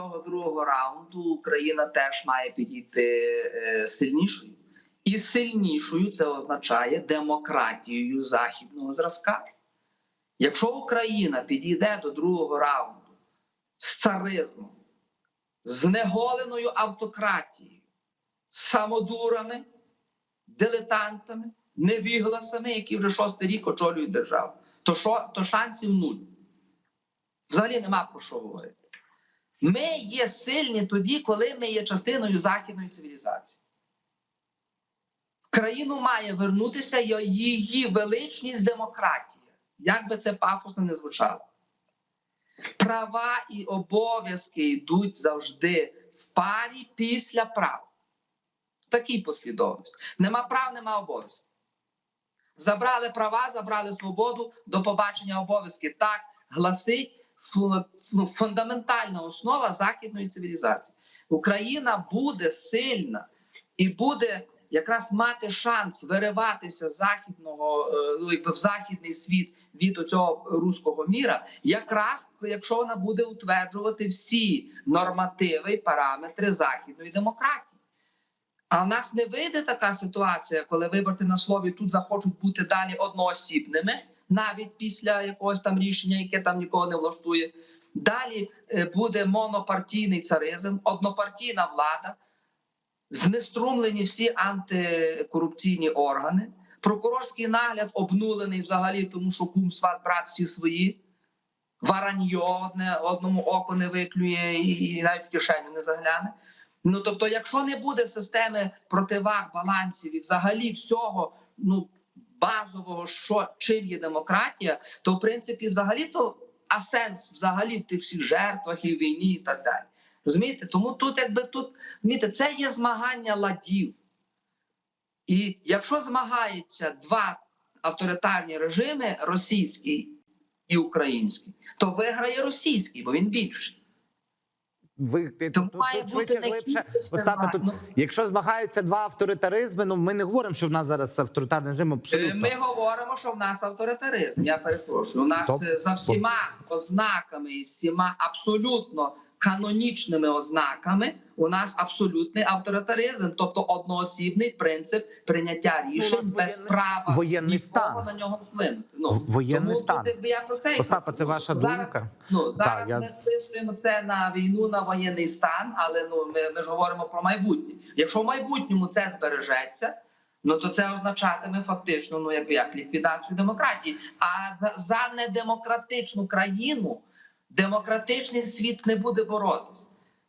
цього другого раунду Україна теж має підійти е, сильнішою. І сильнішою це означає демократією західного зразка. Якщо Україна підійде до другого раунду з царизмом, з знеголеною автократією, самодурами, дилетантами, невігласами, які вже шостий рік очолюють державу, то, що, то шансів нуль. Взагалі нема про що говорити. Ми є сильні тоді, коли ми є частиною західної цивілізації. Країну має вернутися її величність демократія, як би це пафосно не звучало. Права і обов'язки йдуть завжди в парі після прав. В такій послідовності. Нема прав, нема обов'язків. Забрали права, забрали свободу, до побачення обов'язки. Так гласить ну, фундаментальна основа західної цивілізації. Україна буде сильна і буде якраз мати шанс вириватися західного е, ну, в західний світ від цього руського міра, якраз якщо вона буде утверджувати всі нормативи і параметри західної демократії. А в нас не вийде така ситуація, коли виборці на слові тут захочуть бути далі одноосібними, навіть після якогось там рішення, яке там нікого не влаштує. Далі е, буде монопартійний царизм, однопартійна влада, знеструмлені всі антикорупційні органи, прокурорський нагляд обнулений взагалі, тому що кум сват брат всі свої. Вараньо одне одному оку не виклює і, і навіть в кишеню не загляне. Ну тобто, якщо не буде системи противаг, балансів і взагалі всього ну базового, що чим є демократія, то в принципі, взагалі, то а сенс взагалі в тих всіх жертвах і війні, і так далі. Розумієте? Тому тут, якби тут розумієте, це є змагання ладів. І якщо змагаються два авторитарні режими, російський і український, то виграє російський, бо він більший. Ви тут, тут, тут бути швидше глибше. Остапи, тут, якщо змагаються два авторитаризми, ну ми не говоримо, що в нас зараз авторитарний режим Е, абсолютно. Ми говоримо, що в нас авторитаризм. Я перепрошую. У нас Топ. е, за всіма ознаками і всіма абсолютно канонічними ознаками у нас абсолютний авторитаризм, тобто одноосібний принцип прийняття рішень нас без воєнний- права воєнний стан. на нього вплинути. Ну воєнний тому стан. тут, я про це кажу. це ваша зараз, думка? Ну зараз Так, я- списуємо це на війну на воєнний стан, але ну ми, ми ж говоримо про майбутнє. Якщо в майбутньому це збережеться. Ну то це означатиме фактично ну якби як ліквідацію демократії. А за недемократичну країну демократичний світ не буде боротися.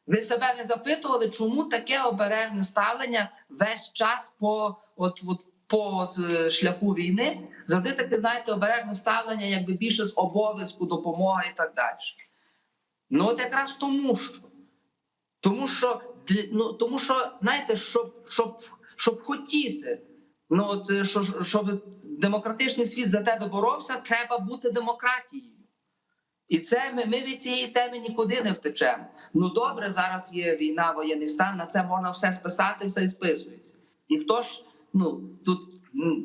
Ви себе не запитували, чому таке обережне ставлення весь час по от, от по шляху війни? Завжди таке, знаєте, обережне ставлення, якби більше з обов'язку, допомога і так далі. Ну от якраз тому що. Тому що ну тому що знаєте, щоб щоб, щоб хотіти, ну от е, що, щоб демократичний світ за тебе боровся, треба бути демократією. І це ми, ми від цієї теми нікуди не втечемо. Ну добре, зараз є війна, воєнний стан. На це можна все списати, все і списується. І хто ж ну тут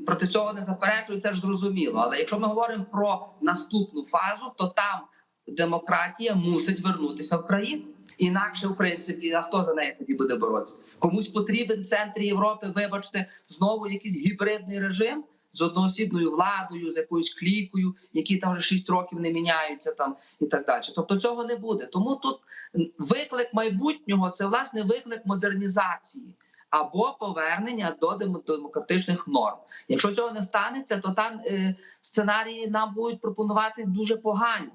проти цього не заперечує, це ж зрозуміло. Але якщо ми говоримо про наступну фазу, то там демократія мусить вернутися в країну. Інакше, в принципі, а хто за неї тоді буде боротися? Комусь потрібен в центрі Європи, вибачте, знову якийсь гібридний режим з одноосібною владою, з якоюсь клікою, які там вже 6 років не міняються, там і так далі. Тобто цього не буде. Тому тут виклик майбутнього це власне виклик модернізації. Або повернення до демократичних норм. Якщо цього не станеться, то там е, сценарії нам будуть пропонувати дуже погані.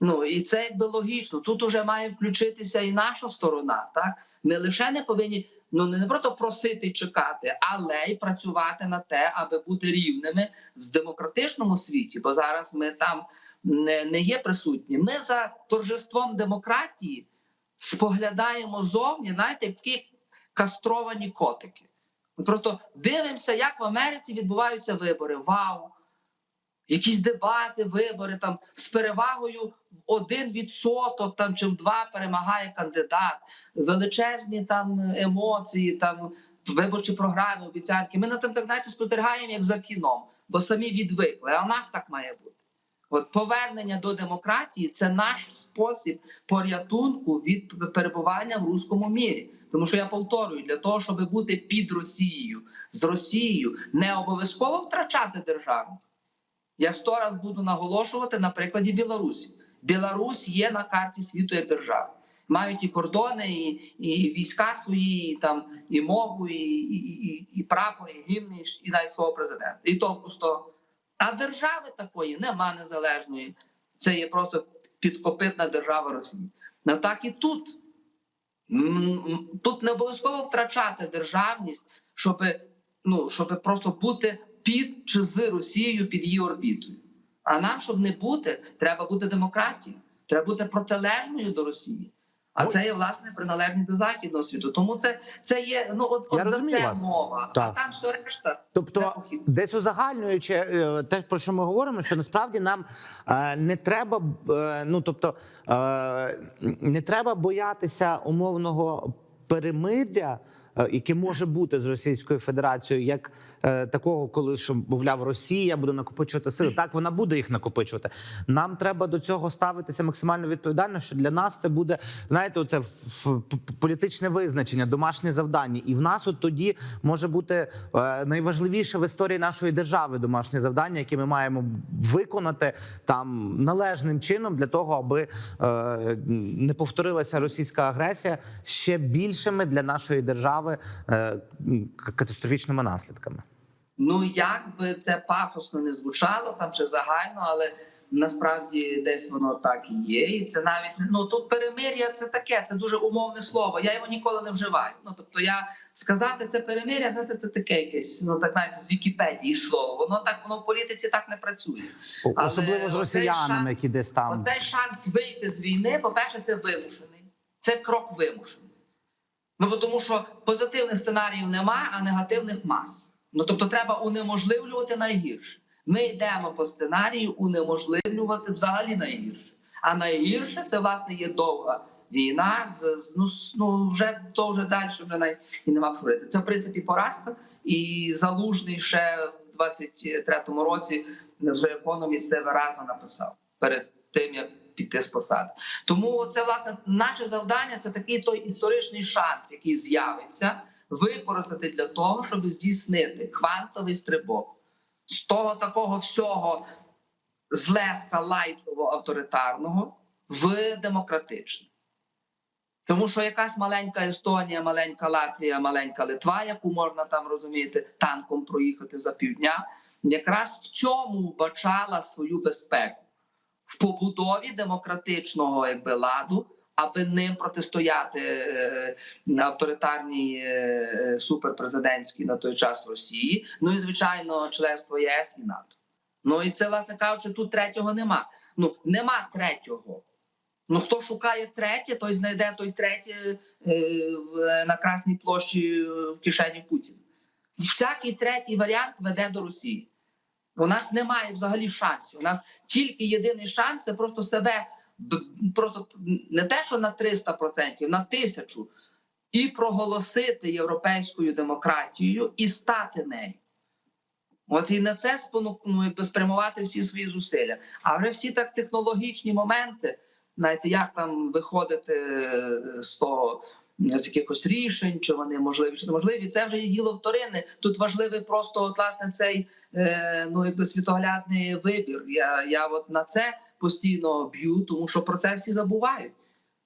Ну і це якби логічно. Тут уже має включитися і наша сторона. Так ми лише не повинні ну не просто просити і чекати, але й працювати на те, аби бути рівними в демократичному світі. Бо зараз ми там не, не є присутні. Ми за торжеством демократії споглядаємо зовні, знаєте, такі кастровані котики. Ми просто дивимося, як в Америці відбуваються вибори. Вау! Якісь дебати, вибори там з перевагою в один відсоток там чи в два перемагає кандидат, величезні там емоції, там виборчі програми, обіцянки. Ми на цим знаєте, спостерігаємо як за кіном, бо самі відвикли. А у нас так має бути. От повернення до демократії це наш спосіб порятунку від перебування в руському мірі. Тому що я повторюю, для того, щоб бути під Росією з Росією, не обов'язково втрачати державність. Я сто раз буду наголошувати на прикладі Білорусі. Білорусь є на карті світу як держава. Мають і кордони, і, і війська свої, і, там, і мову, і, і, і, прапор, і гімн, і, навіть свого президента. І толку з того. А держави такої нема незалежної. Це є просто підкопитна держава Росії. Ну так і тут. Тут не обов'язково втрачати державність, щоб, ну, щоб просто бути під чи з Росією під її орбітою. А нам, щоб не бути, треба бути демократією, треба бути протилежною до Росії. А Ну, це є власне приналежність до західного світу. Тому це, це є ну от, от за це вас. мова. Так. А там все решта. Тобто, десь узагальнюючи е, те, про що ми говоримо, що насправді нам е, не треба, е, ну тобто е, не треба боятися умовного перемиря. Е, Яке може бути з Російською Федерацією, як е, такого, коли що мовляв Росія буде накопичувати сили. Так вона буде їх накопичувати. Нам треба до цього ставитися максимально відповідально. Що для нас це буде знаєте, п- політичне визначення, домашнє завдання. І в нас от тоді може бути е, найважливіше в історії нашої держави домашнє завдання, яке ми маємо виконати там належним чином для того, аби не повторилася російська агресія ще більшими для нашої держави е, катастрофічними наслідками. Ну як би це пафосно не звучало там чи загально, але насправді десь воно так і є. І це навіть ну тут перемир'я це таке, це дуже умовне слово. Я його ніколи не вживаю. Ну тобто, я сказати це перемир'я, знаєте, це таке якесь, ну так знаєте, з Вікіпедії слово. Воно так воно в політиці так не працює. Але Особливо з росіянами, шанс- які десь там. Оцей шанс вийти з війни, по-перше, це вимушений. Це крок вимушений. Ну тому що позитивних сценаріїв немає, а негативних мас. Ну тобто треба унеможливлювати найгірше. Ми йдемо по сценарію унеможливлювати взагалі найгірше. А найгірше це власне є довга війна. З, ну, ну вже то вже далі вже навіть і нема говорити. Це в принципі поразка. І залужний ще в 23-му році вже економіст це виразно написав перед тим як піти з посади. Тому це власне наше завдання це такий той історичний шанс, який з'явиться, використати для того, щоб здійснити квантовий стрибок з того такого всього злегка лайтового авторитарного в демократичне. Тому що якась маленька Естонія, маленька Латвія, маленька Литва, яку можна там розуміти, танком проїхати за півдня, якраз в цьому вбачала свою безпеку в побудові демократичного якби ладу, аби ним протистояти е, авторитарній е, суперпрезидентській на той час Росії. Ну і звичайно, членство ЄС і НАТО. Ну і це, власне кажучи, тут третього нема. Ну нема третього. Ну хто шукає третє, той знайде той третє е, в, на Красній площі е, в кишені Путіна. Всякий третій варіант веде до Росії. У нас немає взагалі шансів. У нас тільки єдиний шанс це просто себе просто не те, що на 300%, на тисячу, і проголосити європейською демократією і стати нею. От і на це спону- ну, спрямувати всі свої зусилля. А вже всі так технологічні моменти, знаєте, як там виходити е, з того. З якихось рішень, чи вони можливі, чи неможливі, це вже є діло вторинне. Тут важливий просто от, власне цей е, ну якби світоглядний вибір. Я, я от на це постійно б'ю, тому що про це всі забувають.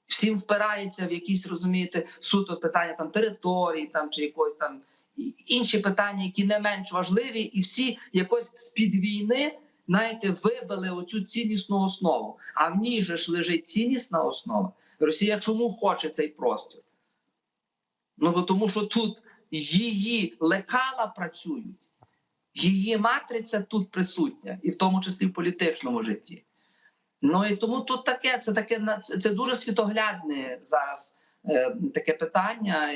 Всім впирається в якісь розумієте суто питання там території, там чи якось там інші питання, які не менш важливі, і всі якось з під війни. Знаєте, вибили оцю ціннісну основу. А в ній же ж лежить ціннісна основа. Росія чому хоче цей простір? Ну тому, що тут її лекала працюють, її матриця тут присутня, і в тому числі в політичному житті. Ну і тому тут таке, це таке це дуже світоглядне зараз е, таке питання.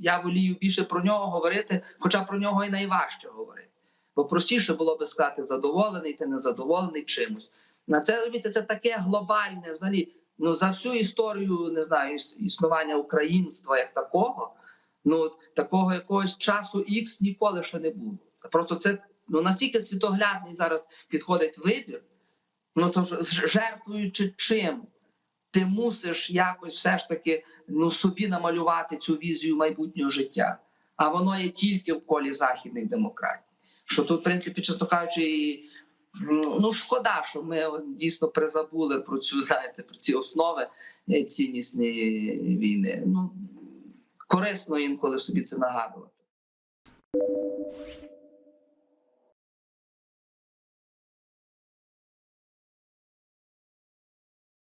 Я волію більше про нього говорити, хоча про нього і найважче говорити. Бо простіше було би сказати задоволений, ти незадоволений чимось. На це розумієте, це таке глобальне взагалі. Ну за всю історію не знаю існування українства як такого. Ну такого якогось часу X ніколи ще не було. Просто це ну настільки світоглядний зараз підходить вибір. Ну то жертвуючи чим? Ти мусиш якось все ж таки ну, собі намалювати цю візію майбутнього життя. А воно є тільки в колі західних демократій. Що тут, в принципі, чесно кажучи, і, ну шкода, що ми дійсно призабули про цю, знаєте, про ці основи е, війни. Ну корисно інколи собі це нагадувати.